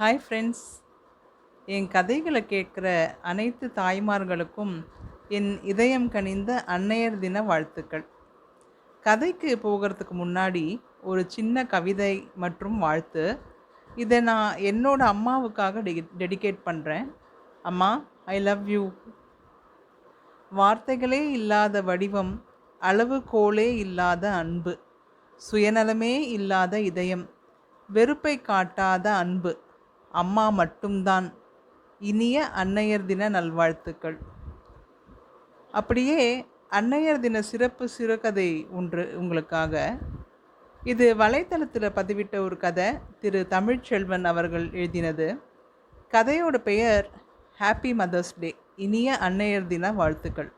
Hi friends என் கதைகளை கேட்குற அனைத்து தாய்மார்களுக்கும் என் இதயம் கனிந்த அன்னையர் தின வாழ்த்துக்கள். கதைக்கு போகிறதுக்கு முன்னாடி ஒரு சின்ன கவிதை மற்றும் வாழ்த்து. இதை நான் என்னோட அம்மாவுக்காக டெடி டெடிகேட் பண்ணுறேன் அம்மா ஐ லவ் யூ வார்த்தைகளே இல்லாத வடிவம் அளவுகோலே இல்லாத அன்பு சுயநலமே இல்லாத இதயம் வெறுப்பை காட்டாத அன்பு. அம்மா மட்டும்தான். இனிய அன்னையர் தின நல்வாழ்த்துக்கள். அப்படியே அன்னையர் தின சிறப்பு சிறுகதை ஒன்று உங்களுக்காக. இது வலைத்தளத்தில் பதிவிட்ட ஒரு கதை திரு தமிழ்ச்செல்வன் அவர்கள் எழுதினது. கதையோட பெயர் ஹாப்பி மதர்ஸ் டே இனிய அன்னையர் தின வாழ்த்துக்கள்.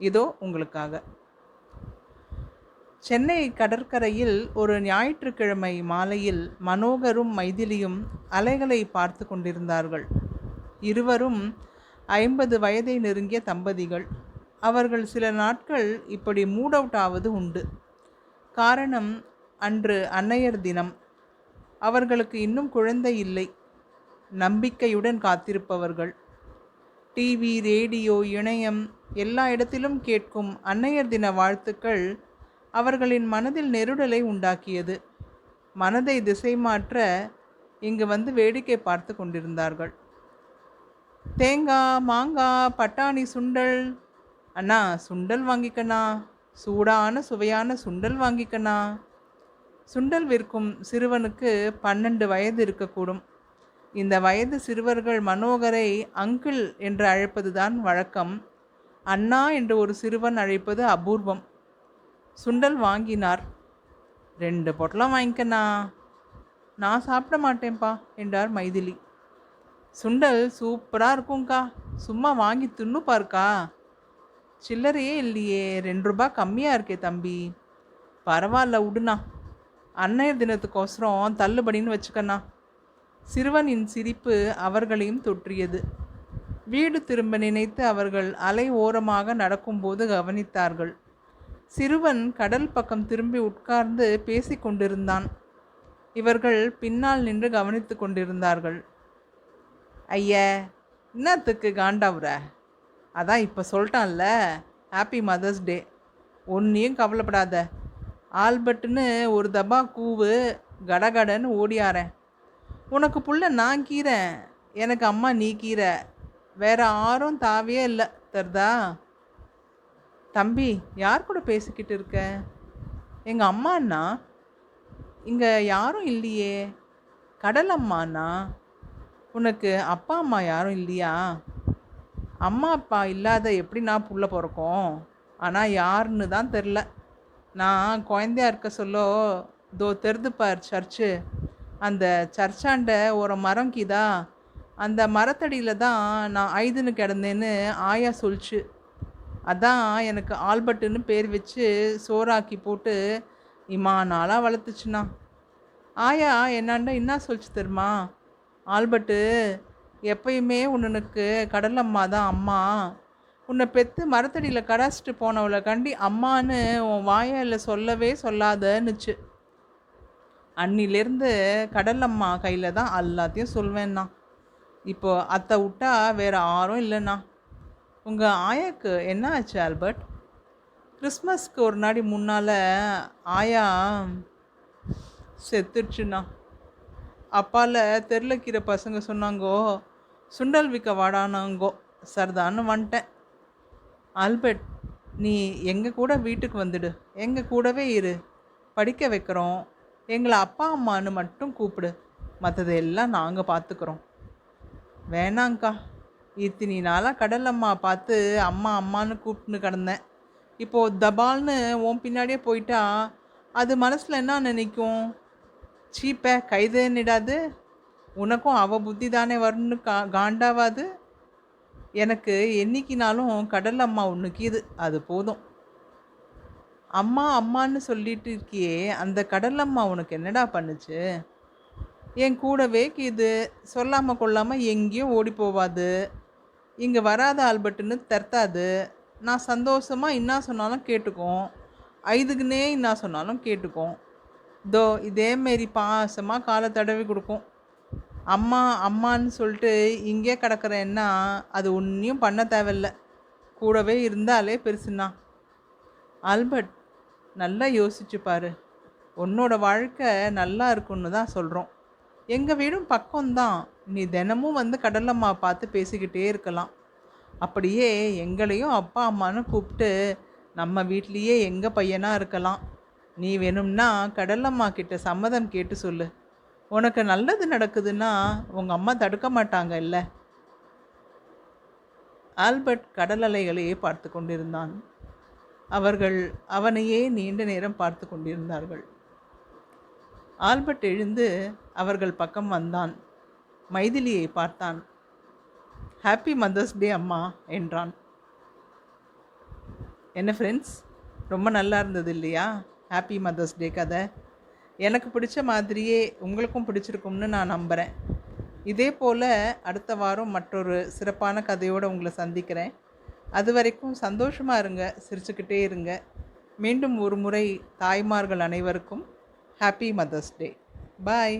இதோ உங்களுக்காக. சென்னை கடற்கரையில் ஒரு ஞாயிற்றுக்கிழமை மாலையில் மனோகரும் மைதிலியும் அலைகளை பார்த்து கொண்டிருந்தார்கள். இருவரும் ஐம்பது வயதை நெருங்கிய தம்பதிகள். அவர்கள் சில நாட்கள் இப்படி மூட் அவுட் ஆவது உண்டு. காரணம் அன்று அன்னையர் தினம். அவர்களுக்கு இன்னும் குழந்தை இல்லை. நம்பிக்கையுடன் காத்திருப்பவர்கள். டிவி ரேடியோ இணையம் எல்லா இடத்திலும் கேட்கும் அன்னையர் தின வாழ்த்துக்கள் அவர்களின் மனதில் நெருடலை உண்டாக்கியது. மனதை திசை மாற்ற இங்கு வந்து வேடிக்கை பார்த்து கொண்டிருந்தார்கள். தேங்காய் மாங்காய் பட்டாணி சுண்டல். அண்ணா சுண்டல் வாங்கிக்கண்ணா. சூடான சுவையான சுண்டல் வாங்கிக்கண்ணா. சுண்டல் விற்கும் சிறுவனுக்கு பன்னெண்டு வயது இருக்கக்கூடும். இந்த வயது சிறுவர்கள் மனோகரை அங்கிள் என்று அழைப்பதுதான் வழக்கம். அண்ணா என்று ஒரு சிறுவன் அழைப்பது அபூர்வம். சுண்டல் வாங்கினார். ரெண்டு பொட்டலம் வாங்கிக்கண்ணா. நான் சாப்பிட மாட்டேன்ப்பா என்றார் மைதிலி. சுண்டல் சூப்பராக இருக்கும்க்கா. சும்மா வாங்கி தின்னு பாருக்கா. சில்லறையே இல்லையே. ரெண்டு ரூபா கம்மியாக இருக்கே தம்பி. பரவாயில்ல விடுண்ணா அன்னையர் தினத்துக்கோசரம் தள்ளுபடின்னு வச்சுக்கண்ணா. சிறுவனின் சிரிப்பு அவர்களையும் தொற்றியது. வீடு திரும்ப நினைத்து அவர்கள் அலை ஓரமாக நடக்கும்போது கவனித்தார்கள். சிறுவன் கடல் பக்கம் திரும்பி உட்கார்ந்து பேசி கொண்டிருந்தான். இவர்கள் பின்னால் நின்று கவனித்து கொண்டிருந்தார்கள். ஐய என்னத்துக்கு காண்டாவுற? அதான் இப்போ சொல்லிட்டான்ல ஹாப்பி மதர்ஸ் டே ஒன்றையும் கவலைப்படாத. ஆல்பர்ட்னு ஒரு தபா கூவு கடகடன்னு ஓடியாரேன். உனக்கு புள்ள நான் கீரை எனக்கு அம்மா நீ கீரை வேற யாரும் தாவே இல்லை தருதா? தம்பி யார் கூட பேசிக்கிட்டு இருக்க? எங்கள் அம்மாண்ணா? இங்கே யாரும் இல்லையே. கடல் அம்மாண்ணா? உனக்கு அப்பா அம்மா யாரும் இல்லையா? அம்மா அப்பா இல்லாத எப்படி நான் புள்ள பிறக்கும்? ஆனால் யாருன்னு தான் தெரில நான் குழந்தையா இருக்க சொல்லோ தோ தெரிதுப்பார் சர்ச்சு. அந்த சர்ச்சாண்ட ஒரு மரம் கீதா. அந்த மரத்தடியில் தான் நான் ஐதுன்னு கிடந்தேன்னு ஆயா சொல்லிச்சு அதான் எனக்கு ஆல்பர்ட்டுன்னு பேர் வச்சு சோறாக்கி போட்டு இம்மா நாளாக வளர்த்துச்சுண்ணா. ஆயா என்னாண்ட என்ன சொல்லிச்சு தெரியுமா? ஆல்பர்ட்டு எப்பயுமே உன்னனுக்கு கடலம்மா தான் அம்மா. உன்னை பெற்று மரத்தடியில் கடாச்சிட்டு போனவளை கண்டி அம்மான்னு உன் வாயால் சொல்லவே சொல்லாதன்னுச்சு. அன்னிலேருந்து கடலம்மா கையில் தான் எல்லாத்தையும் சொல்வேண்ணா. இப்போ அத்தை விட்டா வேறு யாரும் இல்லைண்ணா. உங்கள் ஆயாக்கு என்ன ஆச்சு ஆல்பர்ட்? கிறிஸ்மஸ்க்கு ஒரு நாடி முன்னால் ஆயா செத்துடுச்சுண்ணா அப்பால தெரிலக்கீரை பசங்க சொன்னாங்கோ சுண்டல் விற்க வாடானாங்கோ சரிதான்னு வந்துட்டேன் ஆல்பர்ட் நீ எங்கள் கூட வீட்டுக்கு வந்துடு. எங்கள் கூடவே இரு. படிக்க வைக்கிறோம். எங்களை அப்பா அம்மான்னு மட்டும் கூப்பிடு. மற்றதெல்லாம் நாங்கள் பார்த்துக்குறோம் வேணாங்க்கா இத்தினி நாளாக கடல் அம்மா பார்த்து அம்மா அம்மான்னு கூப்பிட்டுன்னு கிடந்தேன். இப்போது தபால்னு உன் பின்னாடியே போயிட்டா அது மனசில் என்ன நினைக்கும் சீப்ப கைதுன்னிடாது உனக்கும் அவ புத்தி தானே வரணும்னு கா காண்டாவாது. எனக்கு என்னைக்கினாலும் கடல் அம்மா ஒன்றுக்கு இது அது போதும். அம்மா அம்மான்னு சொல்லிட்டு இருக்கியே அந்த கடல் அம்மா உனக்கு என்னடா பண்ணுச்சு? என் கூடவே இது சொல்லாமல் கொள்ளாமல் எங்கேயும் ஓடி போவாது. இங்கே வராத ஆல்பர்ட்டுன்னு தர்த்தாது. நான் சந்தோஷமாக என்ன சொன்னாலும் கேட்டுக்கும். ஐதுக்குன்னே என்ன சொன்னாலும் கேட்டுக்கும். தோ இதேமாரி பாசமாக காலை தடவி கொடுக்கும். அம்மா அம்மான்னு சொல்லிட்டு இங்கே கிடக்குறேன்னா அது ஒன்றையும் பண்ண தேவையில்ல. கூடவே இருந்தாலே பெருசுண்ணா ஆல்பர்ட் நல்லா யோசிச்சு பாரு. உன்னோட வாழ்க்கை நல்லா இருக்குன்னு தான் சொல்கிறோம் எங்கள் வீடும் பக்கம்தான். நீ தினமும் வந்து கடலம்மா பார்த்து பேசிக்கிட்டே இருக்கலாம். அப்படியே எங்களையும் அப்பா அம்மான்னு கூப்பிட்டு நம்ம வீட்லேயே எங்கள் பையனாக இருக்கலாம். நீ வேணும்னா கடலம்மா கிட்ட சம்மதம் கேட்டு சொல்லு. உனக்கு நல்லது நடக்குதுன்னா உங்கள் அம்மா தடுக்க மாட்டாங்க இல்லை? ஆல்பர்ட் கடல் அலைகளையே பார்த்து கொண்டிருந்தான். அவர்கள் அவனையே நீண்ட நேரம் பார்த்து கொண்டிருந்தார்கள். ஆல்பர்ட் எழுந்து அவர்கள் பக்கம் வந்தான். மைதிலியை பார்த்தான். ஹாப்பி மதர்ஸ் டே அம்மா என்றான். என்ன ஃப்ரெண்ட்ஸ் ரொம்ப நல்லா இருந்தது இல்லையா? ஹாப்பி மதர்ஸ் டே கதை. எனக்கு பிடிச்ச மாதிரியே உங்களுக்கும் பிடிச்சிருக்கும்னு நான் நம்புகிறேன் இதே போல் அடுத்த வாரம் மற்றொரு சிறப்பான கதையோடு உங்களை சந்திக்கிறேன். அது வரைக்கும் சந்தோஷமாக இருங்க சிரிச்சுக்கிட்டே இருங்க. மீண்டும் ஒரு முறை தாய்மார்கள் அனைவருக்கும் ஹாப்பி மதர்ஸ் டே பாய்